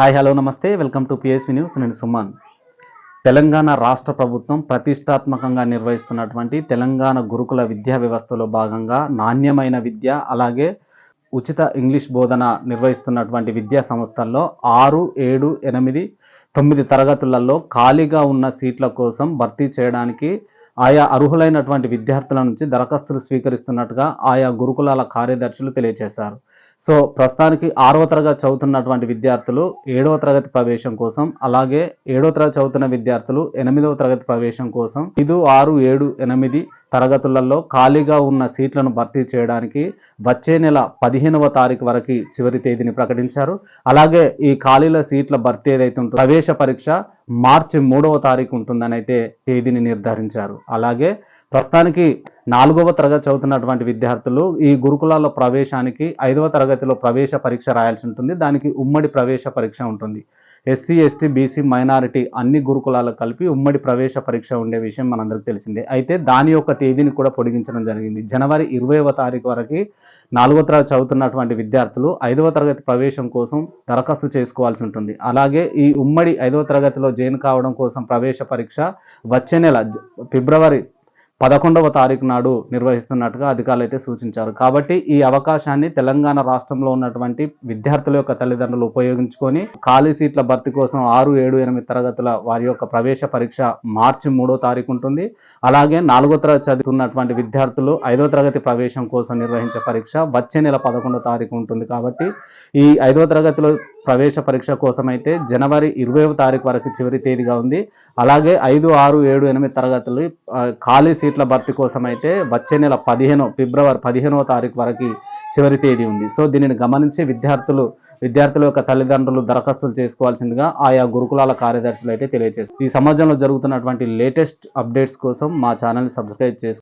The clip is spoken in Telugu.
హాయ్ హలో నమస్తే. వెల్కమ్ టు పిఎస్వి న్యూస్ నేను సుమన్. తెలంగాణ రాష్ట్ర ప్రభుత్వం ప్రతిష్టాత్మకంగా నిర్వహిస్తున్నటువంటి తెలంగాణ గురుకుల విద్యా వ్యవస్థలో భాగంగా నాణ్యమైన విద్య అలాగే ఉచిత ఇంగ్లీష్ బోధన నిర్వహిస్తున్నటువంటి విద్యా సంస్థల్లో ఆరు ఏడు ఎనిమిది తొమ్మిది తరగతులలో ఖాళీగా ఉన్న సీట్ల కోసం భర్తీ చేయడానికి ఆయా అర్హులైనటువంటి విద్యార్థుల నుంచి దరఖాస్తులు స్వీకరిస్తున్నట్టుగా ఆయా గురుకులాల కార్యదర్శులు తెలియజేశారు. సో ప్రస్తుతానికి ఆరవ తరగతి చదువుతున్నటువంటి విద్యార్థులు ఏడవ తరగతి ప్రవేశం కోసం అలాగే ఏడవ తరగతి చదువుతున్న విద్యార్థులు ఎనిమిదవ తరగతి ప్రవేశం కోసం ఐదు ఆరు ఏడు ఎనిమిది తరగతులలో ఖాళీగా ఉన్న సీట్లను భర్తీ చేయడానికి వచ్చే నెల పదిహేనవ తారీఖు వరకు చివరి తేదీని ప్రకటించారు. అలాగే ఈ ఖాళీల సీట్ల భర్తీ ఏదైతే ఉంటుందో ప్రవేశ పరీక్ష మార్చి మూడవ తారీఖు ఉంటుందని అయితే తేదీని నిర్ధారించారు. అలాగే ప్రస్తుతానికి నాలుగవ తరగతి చదువుతున్నటువంటి విద్యార్థులు ఈ గురుకులాల ప్రవేశానికి ఐదవ తరగతిలో ప్రవేశ పరీక్ష రాయాల్సి ఉంటుంది. దానికి ఉమ్మడి ప్రవేశ పరీక్ష ఉంటుంది. ఎస్సీ ఎస్టీ బీసీ మైనారిటీ అన్ని గురుకులాలకు కలిపి ఉమ్మడి ప్రవేశ పరీక్ష ఉండే విషయం మనందరికీ తెలిసిందే. అయితే దాని యొక్క తేదీని కూడా పొడిగించడం జరిగింది. జనవరి ఇరవైవ తారీఖు వరకు నాలుగో తరగతి చదువుతున్నటువంటి విద్యార్థులు ఐదవ తరగతి ప్రవేశం కోసం దరఖాస్తు చేసుకోవాల్సి ఉంటుంది. అలాగే ఈ ఉమ్మడి ఐదవ తరగతిలో జైన్ కావడం కోసం ప్రవేశ పరీక్ష వచ్చే నెల ఫిబ్రవరి పదకొండవ తారీఖు నాడు నిర్వహిస్తున్నట్టుగా అధికారులు అయితే సూచించారు. కాబట్టి ఈ అవకాశాన్ని తెలంగాణ రాష్ట్రంలో ఉన్నటువంటి విద్యార్థుల యొక్క తల్లిదండ్రులు ఉపయోగించుకొని ఖాళీ సీట్ల భర్తీ కోసం ఆరు ఏడు ఎనిమిది తరగతుల వారి యొక్క ప్రవేశ పరీక్ష మార్చి మూడో తారీఖు ఉంటుంది. అలాగే నాలుగో తరగతి చదువుతున్నటువంటి విద్యార్థులు ఐదో తరగతి ప్రవేశం కోసం నిర్వహించే పరీక్ష వచ్చే నెల పదకొండో తారీఖు ఉంటుంది. కాబట్టి ఈ ఐదో తరగతిలో ప్రవేశ పరీక్ష కోసం అయితే జనవరి ఇరవైవ తారీఖు వరకు చివరి తేదీగా ఉంది. అలాగే ఐదు ఆరు ఏడు ఎనిమిది తరగతులు ఖాళీ సీట్ల భర్తీ కోసం అయితే వచ్చే నెల పదిహేను ఫిబ్రవరి పదిహేనవ తారీఖు వరకు చివరి తేదీ ఉంది. సో దీనిని గమనించి విద్యార్థులు విద్యార్థుల యొక్క తల్లిదండ్రులు దరఖాస్తులు చేసుకోవాల్సిందిగా ఆయా గురుకులాల కార్యదర్శులు అయితే తెలియజేస్తారు ఈ సమాజంలో జరుగుతున్నటువంటి లేటెస్ట్ అప్డేట్స్ కోసం మా ఛానల్ని సబ్స్క్రైబ్ చేసుకోండి